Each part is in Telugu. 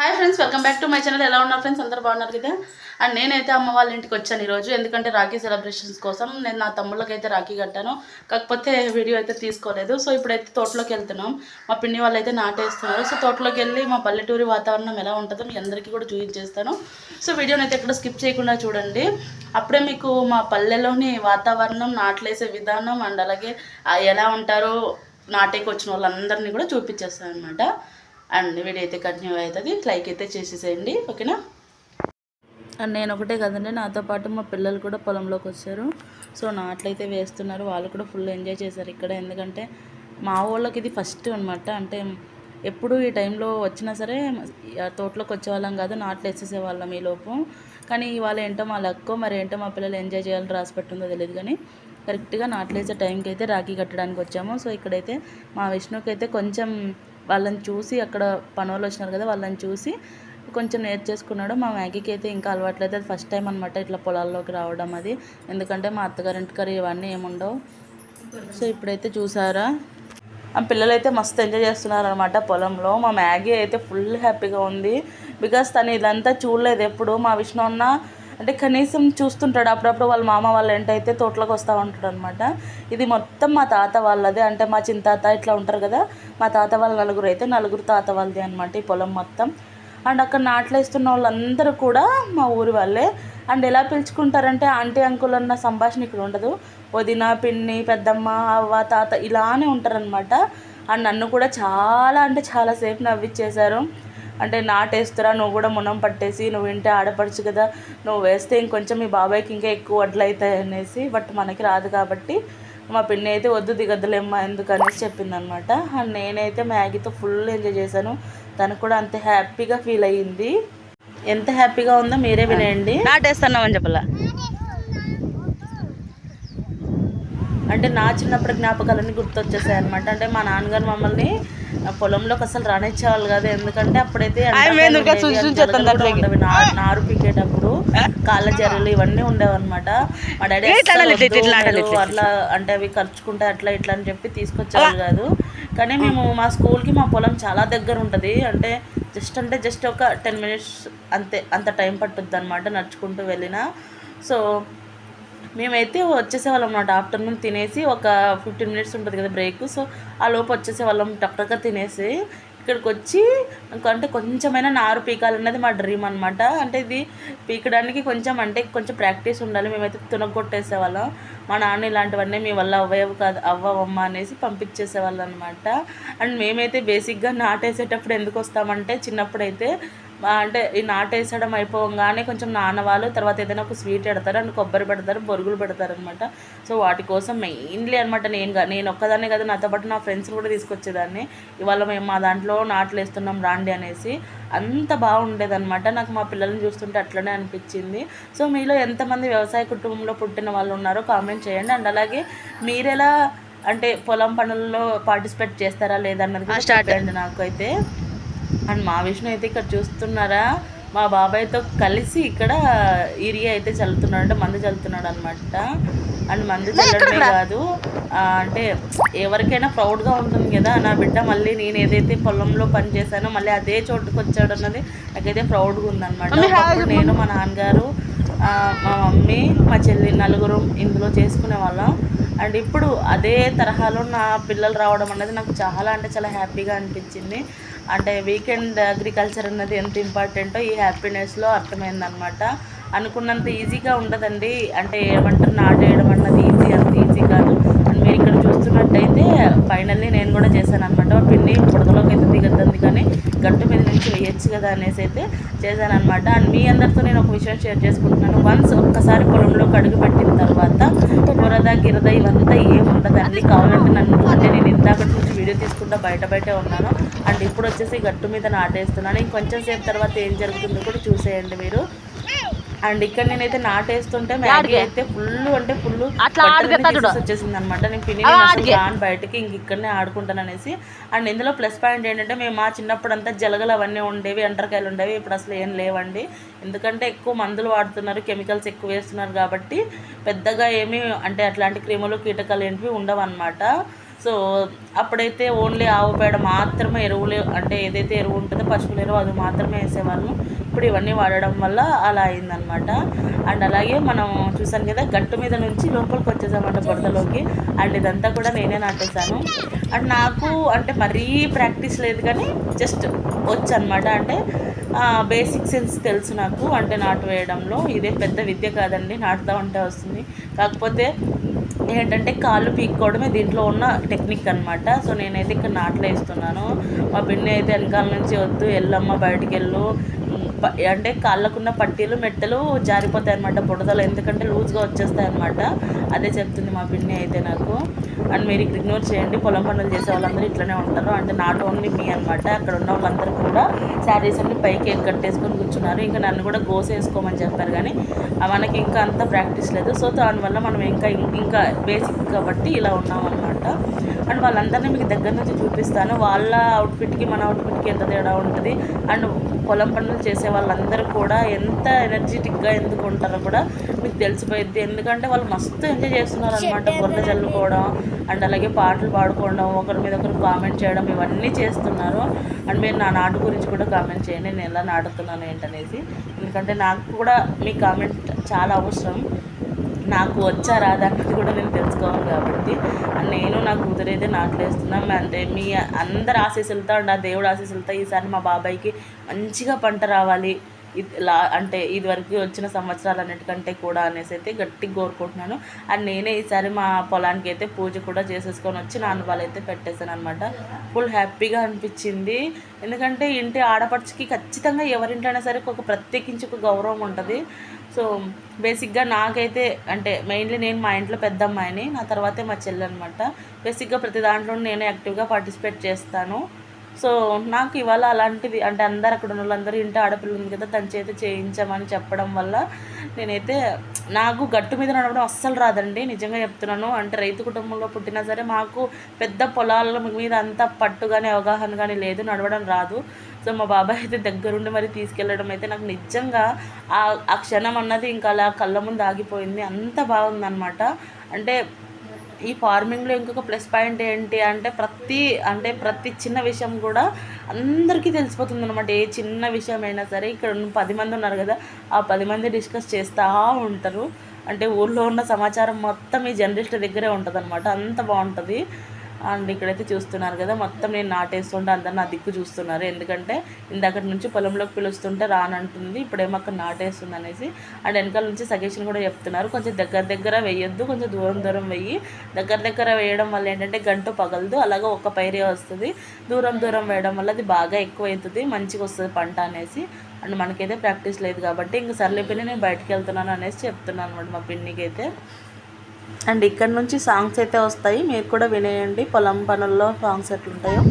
Hi friends welcome back to my channel ఎలా ఉన్నారు ఫ్రెండ్స్ అందరూ బాగున్నారు కదా? అండ్ నేనైతే అమ్మ వాళ్ళ ఇంటికి వచ్చాను ఈరోజు. ఎందుకంటే రాఖీ సెలబ్రేషన్స్ కోసం నేను నా తమ్ముళ్ళకైతే రాఖీ కట్టాను. కాకపోతే వీడియో అయితే తీసుకోలేదు. సో ఇప్పుడైతే తోటలోకి వెళ్తున్నాం. మా పిన్ని వాళ్ళు అయితే నాటేస్తున్నారు. సో తోటలోకి వెళ్ళి మా పల్లెటూరి వాతావరణం ఎలా ఉంటుందో మీ అందరికీ కూడా చూపించేస్తాను సో వీడియోని అయితే ఎక్కడ స్కిప్ చేయకుండా చూడండి. అప్పుడే మీకు మా పల్లెలోని వాతావరణం నాట్లేసే విధానం అండ్ అలాగే ఎలా ఉంటారో నాటేకి వచ్చిన వాళ్ళందరినీ కూడా చూపించేస్తాను అనమాట అండ్ వీడియో అయితే కంటిన్యూ అవుతుంది. లైక్ అయితే చేసేసేయండి. ఓకేనా? అండ్ నేను ఒకటే కదండి నాతో పాటు మా పిల్లలు కూడా పొలంలోకి వచ్చారు. సో నాట్లయితే వేస్తున్నారు. వాళ్ళు కూడా ఫుల్ ఎంజాయ్ చేశారు ఇక్కడ. ఎందుకంటే మా వాళ్ళకి ఇది ఫస్ట్ అనమాట అంటే ఎప్పుడు ఈ టైంలో వచ్చినా సరే ఆ తోటలోకి వచ్చేవాళ్ళం కాదు నాట్లు వేసేసేవాళ్ళం ఈ లోపు. కానీ ఇవాళ ఏంటో మా లక్కో మరి ఏంటో మా పిల్లలు ఎంజాయ్ చేయాలని రాసి పెట్టుందో తెలియదు కానీ కరెక్ట్గా నాట్లు వేసే టైంకి అయితే రాఖీ కట్టడానికి వచ్చాము. సో ఇక్కడైతే మా విష్ణుకి అయితే కొంచెం వాళ్ళని చూసి అక్కడ పనులు వచ్చినారు కదా వాళ్ళని చూసి కొంచెం నేర్చేసుకున్నాడు. మా మ్యాగీకి అయితే ఇంకా అలవాట్లేదు. అది ఫస్ట్ టైం అనమాట ఇట్లా పొలాల్లోకి రావడం అది. ఎందుకంటే మా అత్తగారింటి కర్రీ ఇవన్నీ ఏముండవు. సో ఇప్పుడైతే చూసారా? ఆ పిల్లలు అయితే మస్తు ఎంజాయ్ చేస్తున్నారు అనమాట పొలంలో. మా మ్యాగీ అయితే ఫుల్ హ్యాపీగా ఉంది. బికాస్ తను ఇదంతా చూడలేదు. ఎప్పుడు మా విష్ణు అన్న అంటే కనీసం చూస్తుంటాడు. అప్పుడప్పుడు వాళ్ళ మామ వాళ్ళ ఏంటైతే తోటలోకి వస్తూ ఉంటాడు అనమాట ఇది మొత్తం మా తాత వాళ్ళదే. అంటే మా చిన్న తాత ఇట్లా ఉంటారు కదా. మా తాత వాళ్ళ నలుగురు అయితే నలుగురు తాత వాళ్ళది అనమాట ఈ పొలం మొత్తం. అండ్ అక్కడ నాట్లేస్తున్న వాళ్ళందరూ కూడా మా ఊరి వాళ్ళే. అండ్ ఎలా పిలుచుకుంటారంటే ఆంటీ అంకుల్ అన్న సంభాషణ ఇక్కడ ఉండదు. వదిన పిన్ని పెద్దమ్మ అవ్వ తాత ఇలానే ఉంటారనమాట అండ్ నన్ను కూడా చాలా అంటే చాలాసేపు నవ్విచ్చేశారు. అంటే నాటేస్తారా నువ్వు కూడా మునం పట్టేసి నువ్వు వింటే ఆడపడుచు కదా నువ్వు వేస్తే ఇంకొంచెం మీ బాబాయ్కి ఇంకా ఎక్కువ వడ్లు అవుతాయి అనేసి బట్ మనకి రాదు కాబట్టి మా పిన్ని అయితే వద్దు దిగద్దులేమ్మా ఎందుకు అనేసి చెప్పింది అనమాట అండ్ నేనైతే మ్యాగీతో ఫుల్ ఎంజాయ్ చేశాను. తను కూడా అంత హ్యాపీగా ఫీల్ అయ్యింది ఎంత హ్యాపీగా ఉందో మీరే వినేయండి నాటేస్తున్నామని చెప్పలా. అంటే నా చిన్నప్పటి జ్ఞాపకాలన్నీ గుర్తొచ్చేసాయి అనమాట అంటే మా నాన్నగారు మమ్మల్ని ఆ పొలంలోకి అసలు రానిచ్చేవాళ్ళు కాదు. ఎందుకంటే అప్పుడైతే ఉండేవి. నారు పీకేటప్పుడు కాళ్ళ జర్రలు ఇవన్నీ ఉండేవన్నమాట. మా డాడీ అట్లా అంటే అవి ఖర్చుకుంటే అట్లా ఇట్లా అని చెప్పి తీసుకొచ్చేవాళ్ళు కాదు. కానీ మేము మా స్కూల్కి మా పొలం చాలా దగ్గర ఉంటుంది. అంటే జస్ట్ అంటే జస్ట్ ఒక టెన్ మినిట్స్ అంతే అంత టైం పట్టుద్ది అనమాట నడుచుకుంటూ వెళ్ళినా. సో మేమైతే వచ్చేసేవాళ్ళం అన్నమాట. ఆఫ్టర్నూన్ తినేసి ఒక ఫిఫ్టీన్ మినిట్స్ ఉంటుంది కదా బ్రేక్. సో ఆ లోపు వచ్చేసేవాళ్ళం టక్టక్గా తినేసి ఇక్కడికి వచ్చి అంటే కొంచెమైనా నారు పీకాలన్నది మా డ్రీమ్ అనమాట అంటే ఇది పీకడానికి కొంచెం అంటే కొంచెం ప్రాక్టీస్ ఉండాలి. మేమైతే తునగొట్టేసేవాళ్ళం. మా నాన్న ఇలాంటివన్నీ మీ వల్ల అవ్వవు కాదు అవ్వవమ్మ అనేసి పంపించేసేవాళ్ళం అనమాట అండ్ మేమైతే బేసిక్గా నాటేసేటప్పుడు ఎందుకు వస్తామంటే చిన్నప్పుడైతే అంటే ఈ నాటేసడం అయిపోగానే కొంచెం నానవాళ్ళు తర్వాత ఏదైనా ఒక స్వీట్ పెడతారు అండ్ కొబ్బరి పెడతారు బొరుగులు పెడతారు అనమాట సో వాటి కోసం మెయిన్లీ అనమాట నేను నేను ఒక్కదాన్నే కదా నాతో పాటు నా ఫ్రెండ్స్ కూడా తీసుకొచ్చేదాన్ని. ఇవాళ మేము మా దాంట్లో నాట్లు వేస్తున్నాం రాండి అనేసి అంత బాగుండేదన్నమాట. నాకు మా పిల్లల్ని చూస్తుంటే అట్లనే అనిపించింది. సో మీలో ఎంతమంది వ్యవసాయ కుటుంబంలో పుట్టిన వాళ్ళు ఉన్నారో కామెంట్ చేయండి. అండ్ అలాగే మీరెలా అంటే పొలం పనుల్లో పార్టిసిపేట్ చేస్తారా లేదన్నది కూడా చెప్పండి నాకు అయితే అండ్ మా విష్ణు అయితే ఇక్కడ చూస్తున్నారా? మా బాబాయ్తో కలిసి ఇక్కడ ఏరియా అయితే చల్లుతున్నాడు అంటే మందు చల్లుతున్నాడు అనమాట అండ్ మందు చల్లడమే కాదు అంటే ఎవరికైనా ప్రౌడ్గా ఉంటుంది కదా నా బిడ్డ మళ్ళీ నేను ఏదైతే పొలంలో పని చేశానో మళ్ళీ అదే చోటుకు వచ్చాడు అన్నది నాకైతే ప్రౌడ్గా ఉందన్నమాట. నేను మా నాన్నగారు మా మమ్మీ మా చెల్లి నలుగురు ఇందులో చేసుకునే వాళ్ళం. అండ్ ఇప్పుడు అదే తరహాలో నా పిల్లలు రావడం అనేది నాకు చాలా అంటే చాలా హ్యాపీగా అనిపించింది. అంటే వీకెండ్ అగ్రికల్చర్ అన్నది ఎంత ఇంపార్టెంటో ఈ హ్యాపీనెస్లో అర్థమైందనమాట అనుకున్నంత ఈజీగా ఉండదండి. అంటే ఏమంటారు నాటేయడం అన్నది ఈజీ అంత ఈజీ కాదు. అండ్ మీరు చూసినట్టయితే ఫైనల్లీ నేను కూడా చేశాను అనమాట పిన్ని బుడగలోకి అయితే దిగద్దంది కానీ గట్టు మీద నుంచి వేయచ్చు కదా అనేసి అయితే చేశాను అనమాట అండ్ మీ అందరితో నేను ఒక విషయం షేర్ చేసుకుంటున్నాను. వన్స్ ఒక్కసారి పొలంలోకి అడుగు పెట్టిన తర్వాత బురద గిరద ఇవంతా ఏం ఉండదండి కావాలంటే నన్ను అంటే నేను ఇందాకటి నుంచి వీడియో తీసుకుంటా బయట బయటే ఉన్నాను. అండ్ ఇప్పుడు వచ్చేసి గట్టు మీద నాటేస్తున్నాను. ఇంకొంచెం సేపు తర్వాత ఏం జరుగుతుందో కూడా చూసేయండి మీరు. అండ్ ఇక్కడ నేనైతే నాటేస్తుంటే మ్యాగీ అయితే ఫుల్ అంటే ఫుల్ వచ్చేసింది అనమాట నేను పిన్ని రాను బయటకి ఇంక ఇక్కడనే ఆడుకుంటాను అనేసి. అండ్ ఇందులో ప్లస్ పాయింట్ ఏంటంటే మేము మా చిన్నప్పుడు అంతా జలగలు అవన్నీ ఉండేవి ఎంటరకాయలు ఉండేవి. ఇప్పుడు అసలు ఏం లేవండి. ఎందుకంటే ఎక్కువ మందులు వాడుతున్నారు కెమికల్స్ ఎక్కువ వేస్తున్నారు కాబట్టి పెద్దగా ఏమీ అంటే అట్లాంటి క్రిములు కీటకాలు ఏంటివి ఉండవు అనమాట సో అప్పుడైతే ఓన్లీ ఆవు పేడ మాత్రమే ఎరువులు అంటే ఏదైతే ఎరువు ఉంటుందో పశువుల ఎరువు అది మాత్రమే వేసేవాళ్ళము. ఇప్పుడు ఇవన్నీ వాడడం వల్ల అలా అయిందనమాట అండ్ అలాగే మనం చూసాను కదా గట్టు మీద నుంచి లోపలికి వచ్చేసామంట బురదలోకి. అండ్ ఇదంతా కూడా నేనే నాటేశాను. అండ్ నాకు అంటే మరీ ప్రాక్టీస్ లేదు కానీ జస్ట్ వచ్చు అనమాట అంటే బేసిక్ సెన్స్ తెలుసు నాకు. అంటే నాటు వేయడంలో ఇదే పెద్ద విద్య కాదండి నాటుతా ఉంటే వస్తుంది. కాకపోతే ఏంటంటే కాళ్ళు పీక్కోవడమే దీంట్లో ఉన్న టెక్నిక్ అనమాట సో నేనైతే ఇక్కడ నాట్లు వేస్తున్నాను మా పిన్ని అయితే వెనకాల నుంచి వద్దు వెళ్ళమ్మ బయటికి వెళ్ళు అంటే కాళ్ళకున్న పట్టీలు మెట్టలు జారిపోతాయి అనమాట బుడదలు ఎందుకంటే లూజ్గా వచ్చేస్తాయి అనమాట అదే చెప్తుంది మా పిన్ని అయితే నాకు. అండ్ మీరు ఇక్కడ ఇగ్నోర్ చేయండి. పొలం పనులు చేసే వాళ్ళందరూ ఇట్లనే ఉంటారు. అంటే నాట్ ఓన్లీ మీ అనమాట అక్కడ ఉన్న వాళ్ళందరూ కూడా శారీస్ అన్ని పైకి కట్టేసుకొని కూర్చున్నారు. ఇంకా నన్ను కూడా గోసేసుకోమని చెప్పారు కానీ మనకి ఇంకా అంత ప్రాక్టీస్ లేదు. సో దానివల్ల మనం ఇంకా ఇంకా బేసిక్ కాబట్టి ఇలా ఉన్నాం అనమాట అండ్ వాళ్ళందరినీ మీకు దగ్గర నుంచి చూపిస్తాను. వాళ్ళ అవుట్ఫిట్కి మన అవుట్ఫిట్కి ఎంత తేడా ఉంటుంది? అండ్ పొలం పనులు చేసే వాళ్ళందరూ కూడా ఎంత ఎనర్జెటిక్గా ఎందుకు ఉంటారో కూడా మీకు తెలిసిపోయింది ఎందుకంటే వాళ్ళు మస్తు ఎంజాయ్ చేస్తున్నారు అనమాట బురద చల్లుకోవడం అండ్ అలాగే పాటలు పాడుకోవడం ఒకరి మీద ఒకరు కామెంట్ చేయడం ఇవన్నీ చేస్తున్నారు. అండ్ మీరు నా నాటు గురించి కూడా కామెంట్ చేయండి. నేను ఎలా నాటుతున్నాను ఏంటనేసి. ఎందుకంటే నాకు కూడా మీ కామెంట్ చాలా అవసరం. నాకు వచ్చా రాదన్నది కూడా నేను తెలుసుకోవాలి కాబట్టి. నేను నా కూతురు అయితే నాట్లేస్తున్నాం. అంటే మీ అందరి ఆశీస్సులతో అండ్ ఆ దేవుడు ఆశీస్సులతో ఈసారి మా బాబాయ్కి మంచిగా పంట రావాలి. లా అంటే ఇదివరకు వచ్చిన సంవత్సరాలు అన్నిటికంటే కూడా అనేసి అయితే గట్టిగా కోరుకుంటున్నాను. అండ్ నేనే ఈసారి మా పొలానికి అయితే పూజ కూడా చేసేసుకొని వచ్చి నాన్న వాళ్ళు అయితే పెట్టేశాను అనమాట ఫుల్ హ్యాపీగా అనిపించింది. ఎందుకంటే ఇంటి ఆడపడుచుకి ఖచ్చితంగా ఎవరింటైనా సరే ఒక ప్రత్యేకించి ఒక గౌరవం ఉంటుంది. సో బేసిక్గా నాకైతే అంటే మెయిన్లీ నేను మా ఇంట్లో పెద్ద అమ్మాయిని నా తర్వాతే మా చెల్లి అనమాట బేసిక్గా ప్రతి దాంట్లో నేను యాక్టివ్గా పార్టిసిపేట్ చేస్తాను. సో నాకు ఇవాళ అలాంటిది అంటే అందరు అక్కడ ఉన్న వాళ్ళందరూ ఇంటి ఆడపిల్ల ఉంది కదా తన చేత చేయించమని చెప్పడం వల్ల నేనైతే నాకు గట్టు మీద నడవడం అస్సలు రాదండి నిజంగా చెప్తున్నాను. అంటే రైతు కుటుంబంలో పుట్టినా సరే మాకు పెద్ద పొలాల మీద అంత పట్టు కానీ అవగాహన కానీ లేదు నడవడం రాదు. సో మా బాబాయ్ అయితే దగ్గరుండి మరి తీసుకెళ్ళడం అయితే నాకు నిజంగా ఆ ఆ క్షణం అన్నది ఇంకా అలా కళ్ళ ముందు ఆగిపోయింది అంత బాగుందన్నమాట. అంటే ఈ ఫార్మింగ్లో ఇంకొక ప్లస్ పాయింట్ ఏంటి అంటే ప్రతి అంటే ప్రతి చిన్న విషయం కూడా అందరికీ తెలిసిపోతుంది అనమాట ఏ చిన్న విషయం అయినా సరే ఇక్కడ పది మంది ఉన్నారు కదా ఆ పది మంది డిస్కస్ చేస్తూ ఉంటారు. అంటే ఊళ్ళో ఉన్న సమాచారం మొత్తం ఈ జర్నలిస్ట్ దగ్గరే ఉంటుంది అనమాట అంత బాగుంటుంది. అండ్ ఇక్కడైతే చూస్తున్నారు కదా మొత్తం నేను నాటేస్తుంటే అందరు నా దిక్కు చూస్తున్నారు. ఎందుకంటే ఇందాక నుంచి పొలంలోకి పిలుస్తుంటే రానంటుంది ఇప్పుడేమో అక్కడ నాటేస్తుంది అనేసి. అండ్ వెనకాల నుంచి సజెషన్ కూడా చెప్తున్నారు కొంచెం దగ్గర దగ్గర వేయొద్దు కొంచెం దూరం దూరం వెయ్యి దగ్గర దగ్గర వేయడం వల్ల ఏంటంటే గంట పగలదు అలాగే ఒక పైరే వస్తుంది. దూరం దూరం వేయడం వల్ల అది బాగా ఎక్కువ అవుతుంది మంచిగా వస్తుంది పంట అనేసి. అండ్ మనకైతే ప్రాక్టీస్ లేదు కాబట్టి ఇంక సర్లే నేను బయటికి వెళ్తున్నాను అనేసి చెప్తున్నాను అనమాట మా పిన్నికి అయితే. అండ్ ఇక్కడ నుంచి సాంగ్స్ అయితే వస్తాయి. మీరు కూడా వినేయండి. పొలం పనుల్లో సాంగ్స్ ఎట్లుంటాయో.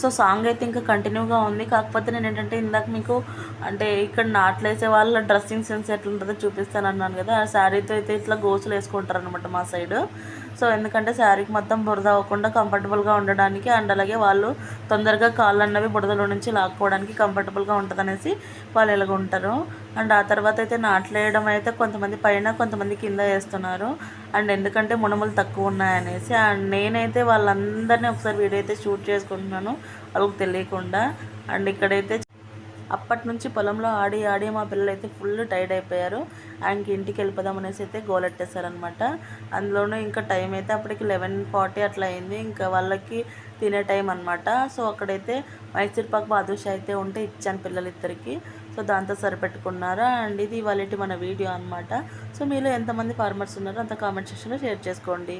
సో సాంగ్ అయితే ఇంకా కంటిన్యూగా ఉంది. కాకపోతే నేను ఏంటంటే ఇందాక మీకు అంటే ఇక్కడ నాట్లు వేసే వాళ్ళ డ్రెస్సింగ్ సెన్స్ ఎట్లుంటుందో చూపిస్తాను అన్నాను కదా. ఆ శారీతో అయితే ఇట్లా గోసులు వేసుకుంటారు అనమాట మా సైడ్. సో ఎందుకంటే శారీకి మొత్తం బురద అవ్వకుండా కంఫర్టబుల్గా ఉండడానికి అండ్ అలాగే వాళ్ళు తొందరగా కాళ్ళు అన్నవి బురదలో నుంచి లాక్కోవడానికి కంఫర్టబుల్గా ఉంటుంది అనేసి వాళ్ళు ఇలాగ ఉంటారు. అండ్ ఆ తర్వాత అయితే నాట్లు వేయడం అయితే కొంతమంది పైన కొంతమంది కింద వేస్తున్నారు. అండ్ ఎందుకంటే మునములు తక్కువ ఉన్నాయనేసి అండ్ నేనైతే వాళ్ళందరినీ ఒకసారి వీడియో అయితే షూట్ చేసుకుంటున్నాను. వాళ్ళకి తెలియకుండా అండ్ ఇక్కడైతే అప్పటి నుంచి పొలంలో ఆడి ఆడి మా పిల్లలు అయితే ఫుల్ టైర్డ్ అయిపోయారు. ఆయనకి ఇంటికి వెళ్ళిపోదాం అనేసి అయితే గోలెట్టేశారనమాట అందులోనూ ఇంకా టైం అయితే అప్పటికి లెవెన్ ఫార్టీ అట్లా అయింది. ఇంకా వాళ్ళకి తినే టైం అనమాట సో అక్కడైతే మైసూర్ పాక్ బాదుషా అయితే ఉంటే ఇచ్చాను పిల్లలిద్దరికి. సో దాంతో సరిపెట్టుకున్నారా. అండ్ ఇది వాళ్ళ మన వీడియో అనమాట సో మీలో ఎంతమంది ఫార్మర్స్ ఉన్నారో అంత కామెంట్ సెక్షన్లో షేర్ చేసుకోండి.